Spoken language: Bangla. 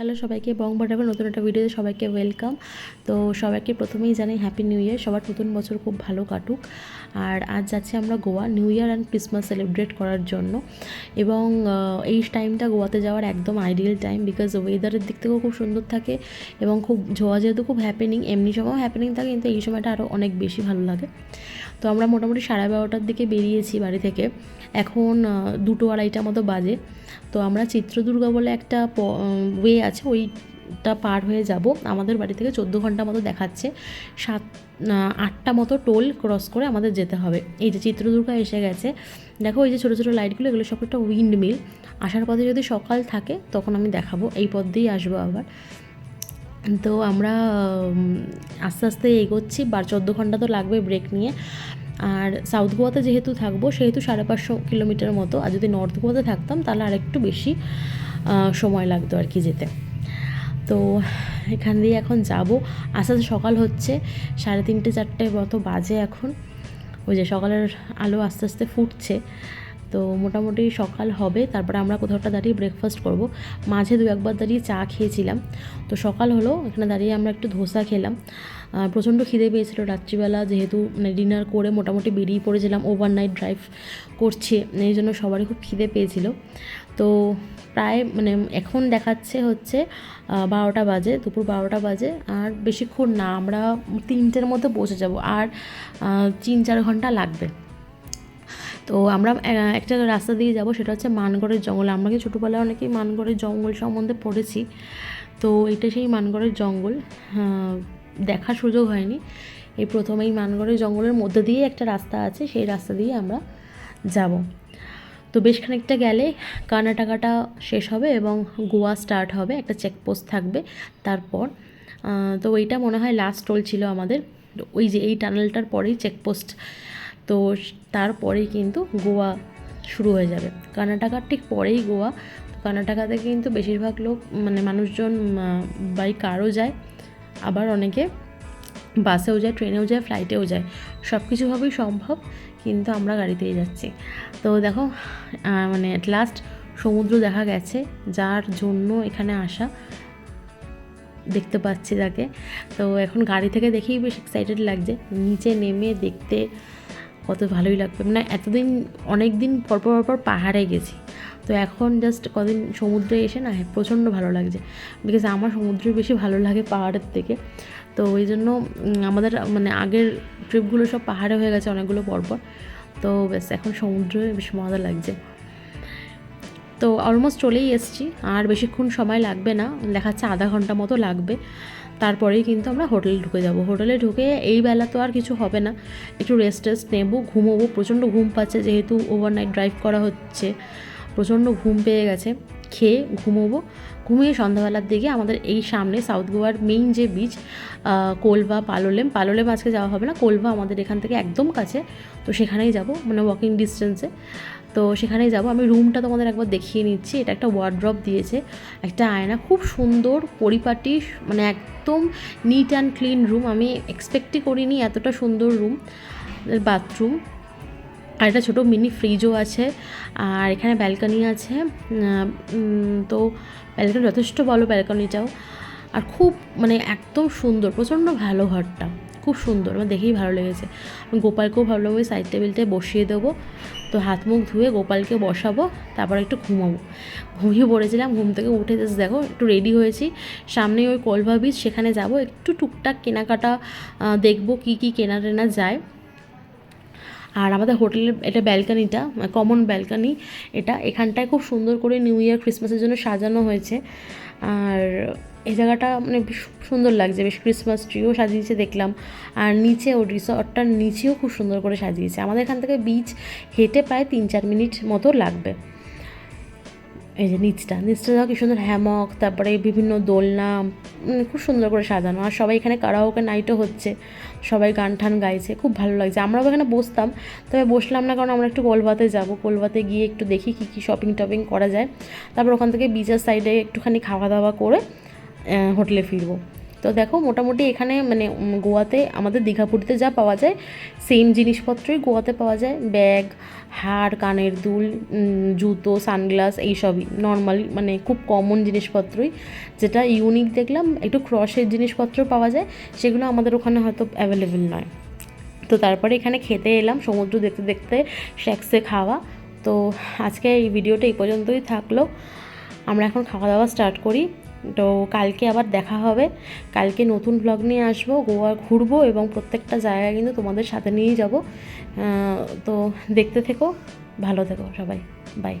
হ্যালো সবাইকে, বং বাটাবের নতুন একটা ভিডিওতে সবাইকে ওয়েলকাম। তো সবাইকে প্রথমেই জানাই হ্যাপি নিউ ইয়ার সবার নতুন বছর খুব ভালো কাটুক। আর আজ যাচ্ছি আমরা Goa new year and Christmas celebrate করার জন্য। এবং এই টাইমটা গোয়াতে যাওয়ার একদম আইডিয়াল টাইম বিকজ ওয়েদারের দিক থেকেও খুব সুন্দর থাকে এবং খুব জোয়া যেহেতু খুব হ্যাপেনিং এমনি সময়ও হ্যাপেনিং থাকে কিন্তু এই সময়টা আরও অনেক বেশি ভালো লাগে। তো আমরা মোটামুটি সাড়ে বারোটার দিকে বেরিয়েছি বাড়ি থেকে। এখন দুটো আড়াইটা মতো বাজে। তো আমরা চিত্রদুর্গা বলে একটা ওয়ে আছে ওইটা পার হয়ে যাব। আমাদের বাড়ি থেকে চোদ্দ ঘণ্টা মতো দেখাচ্ছে। সাত আটটা মতো টোল ক্রস করে আমাদের যেতে হবে। এই যে চিত্রদুর্গা এসে গেছে। দেখো, এই যে ছোটো ছোটো লাইটগুলো এগুলো সব একটা উইন্ড মিল আসার পথে যদি সকাল থাকে, তখন আমি দেখাবো। এই পথ দিয়েই আসব আবার। তো আমরা আস্তে আস্তে এগোচ্ছি। বার, চোদ্দ ঘণ্টা তো লাগবে ব্রেক নিয়ে। আর সাউথ গোয়াতে যেহেতু থাকব, সেহেতু সাড়ে পাঁচশো কিলোমিটার মতো। আর যদি নর্থ গোয়াতে থাকতাম, তাহলে আর একটু বেশি সময় লাগতো আর কি যেতে। তো এখান দিয়ে এখন যাব। আস্তে আস্তে সকাল হচ্ছে, সাড়ে তিনটে চারটে মতো বাজে এখন। ওই যে সকালের আলো আস্তে আস্তে ফুটছে। তো মোটামুটি সকাল হবে, তারপরে আমরা কোথাওটা দাঁড়িয়ে ব্রেকফাস্ট করব। মাঝে দু একবার দাঁড়িয়ে চা খেয়েছিলাম। তো সকাল হলো, এখানে দাঁড়িয়ে আমরা একটু ধোসা খেলাম। প্রচণ্ড খিদে পেয়েছিল রাত্রিবেলা, যেহেতু মানে ডিনার করে মোটামুটি বেরিয়ে পড়েছিলাম ওভারনাইট ড্রাইভ করছে, এই জন্য সবারই খুব খিদে পেয়েছিল। তো প্রায় মানে এখন দেখাচ্ছে হচ্ছে বারোটা বাজে, দুপুর বারোটা বাজে, আর বেশিক্ষণ না, আমরা তিনটের মধ্যে পৌঁছে যাব, আর তিন চার ঘণ্টা লাগবে। তো আমরা একটা রাস্তা দিয়ে যাব, সেটা হচ্ছে মানগড়ের জঙ্গল। আমরা কি ছোটোবেলায় অনেকেই মানগড়ের জঙ্গল সম্বন্ধে পড়েছি, তো এটা সেই মানগড়ের জঙ্গল। দেখার সুযোগ হয়নি। এই প্রথমেই মানগড়ের জঙ্গলের মধ্যে দিয়ে একটা রাস্তা আছে, সেই রাস্তা দিয়ে আমরা যাব। তো বেশ খানিকটা গেলে কর্ণাটকাটা শেষ হবে এবং গোয়া স্টার্ট হবে, একটা চেকপোস্ট থাকবে তারপর। তো এইটা মনে হয় লাস্ট টোল ছিল আমাদের। ওই যে এই টানেলটার পরেই চেকপোস্ট তো তারপরেই কিন্তু গোয়া শুরু হয়ে যাবে। কর্ণাটকার ঠিক পরেই গোয়া। কর্ণাটকাতে কিন্তু বেশিরভাগ লোক মানে মানুষজন বাই কারও যায়, আবার অনেকে বাসেও যায় ট্রেনেও যায় ফ্লাইটেও যায়। সব কিছুভাবেই সম্ভব, কিন্তু আমরা গাড়িতেই যাচ্ছি। তো দেখো মানে অ্যাট লাস্ট সমুদ্র দেখা গেছে, যার জন্য এখানে আসা দেখতে পাচ্ছি তাকে। তো এখন গাড়ি থেকে দেখেই বেশ এক্সাইটেড লাগছে। নিচে নেমে দেখতে কত ভালোই লাগবে। মানে এতদিন অনেক দিন পরপর পরপর পাহাড়ে গেছি। তো এখন জাস্ট কদিন সমুদ্রে এসে না, প্রচণ্ড ভালো লাগছে। বিকজ আমার সমুদ্র বেশি ভালো লাগে পাহাড়ের থেকে। তো ওই জন্য আমাদের মানে আগের ট্রিপগুলো সব পাহাড়ে হয়ে গেছে অনেকগুলো পরপর তো ব্যাস, এখন সমুদ্রে বেশ মজা লাগছে। তো অলমোস্ট চলেই এসেছি। আর বেশিক্ষণ সময় লাগবে না। দেখাচ্ছে আধা ঘণ্টা মতো লাগবে। তারপরেই কিন্তু আমরা হোটেলে ঢুকে যাব। হোটেলে ঢুকে এই বেলা তো আর কিছু হবে না। একটু রেস্ট টেস্ট নেব, ঘুমোবো। প্রচণ্ড ঘুম পাচ্ছে যেহেতু ওভারনাইট ড্রাইভ করা হচ্ছে। প্রচণ্ড ঘুম পেয়ে গেছে। খেয়ে ঘুমোবো। ঘুমিয়ে সন্ধ্যাবেলার দিকে আমাদের এই সামনে সাউথ গোয়ার মেইন যে বিচ কোলভা পালোলেম। পালোলেম আজকে যাওয়া হবে না কোলভা আমাদের এখান থেকে একদম কাছে। তো সেখানেই যাব মানে ওয়াকিং ডিস্টেন্সে তো সেখানেই যাব। আমি রুমটা তোমাদের একবার দেখিয়ে নিচ্ছি। এটা একটা ওয়ার্ড্রপ দিয়েছে। একটা আয়না। খুব সুন্দর পরিপাটি মানে একদম নিট অ্যান্ড ক্লিন রুম আমি এক্সপেক্টই করিনি এতটা সুন্দর রুম বাথরুম আর একটা ছোটো মিনি ফ্রিজও আছে, আর এখানে ব্যালকনি আছে। তো ব্যালকনি যথেষ্ট ভালো ব্যালকনিটাও। আর খুব মানে একদম সুন্দর, প্রচণ্ড ভালো ঘরটা, খুব সুন্দর, আমার দেখেই ভালো লেগেছে। গোপালকেও ভালো ওই সাইড টেবিলটায় বসিয়ে দেবো, তো হাত মুখ ধুয়ে গোপালকে বসাবো, তারপর একটু ঘুমাবো। ঘুমিয়ে পড়েছিলাম, ঘুম থেকে উঠে জাস্ট দেখো, একটু রেডি হয়েছি। সামনে ওই কলভা বিচ সেখানে যাব, একটু টুকটাক কেনাকাটা দেখব কী কী কেনা টেনা যায়। আর আমাদের হোটেলের এটা ব্যালকানিটা, কমন ব্যালকানি, এটা এখানটায় খুব সুন্দর করে নিউ ইয়ার ক্রিসমাসের জন্য সাজানো হয়েছে। আর এই জায়গাটা মানে সুন্দর লাগছে, বেশ ক্রিসমাস ট্রিও সাজিয়েছে দেখলাম। আর নিচে ও রিসর্টটার নিচেও খুব সুন্দর করে সাজিয়েছে। আমাদের এখান থেকে বিচ হেঁটে প্রায় তিন চার মিনিট মতো লাগবে। এই যে নিচটা নিচটা দেখো কি সুন্দর হ্যামক তারপরে বিভিন্ন দোলনা খুব সুন্দর করে সাজানো। আর সবাই এখানে কারাওকে নাইটও হচ্ছে। সবাই গান ঠান গাইছে, খুব ভালো লাগছে। আমরাও এখানে বসতাম, তবে বসলাম না কারণ আমরা একটু কলবাতে যাব। কলবাতে গিয়ে একটু দেখি কী কী শপিং টপিং করা যায়। তারপর ওখান থেকে বিচার সাইডে একটুখানি খাওয়া দাওয়া করে হোটেলে ফিরবো। তো দেখো মোটামুটি এখানে মানে গোয়াতে আমাদের দীঘাপুরিতে যা পাওয়া যায় সেম জিনিসপত্রই গোয়াতে পাওয়া যায়। ব্যাগ, হার, কানের দুল জুতো, সানগ্লাস এইসবই। নর্মাল মানে খুব কমন জিনিসপত্রই। যেটা ইউনিক দেখলাম, একটু ক্রসের জিনিসপত্র পাওয়া যায়, সেগুলো আমাদের ওখানে হয়তো অ্যাভেলেবেল নয়। তো তারপরে এখানে খেতে এলাম, সমুদ্র দেখতে দেখতে শ্যাক্সে খাওয়া। তো আজকে এই ভিডিওটা এই পর্যন্তই থাকল। আমরা এখন খাওয়া দাওয়া স্টার্ট করি। তো কালকে আবার দেখা হবে। কালকে নতুন ব্লগ নিয়ে আসব গোয়া ঘুরবো এবং প্রত্যেকটা জায়গায় কিন্তু তোমাদের সাথে নিয়েই যাব। তো দেখতে থেকো, ভালো থেকো সবাই। বাই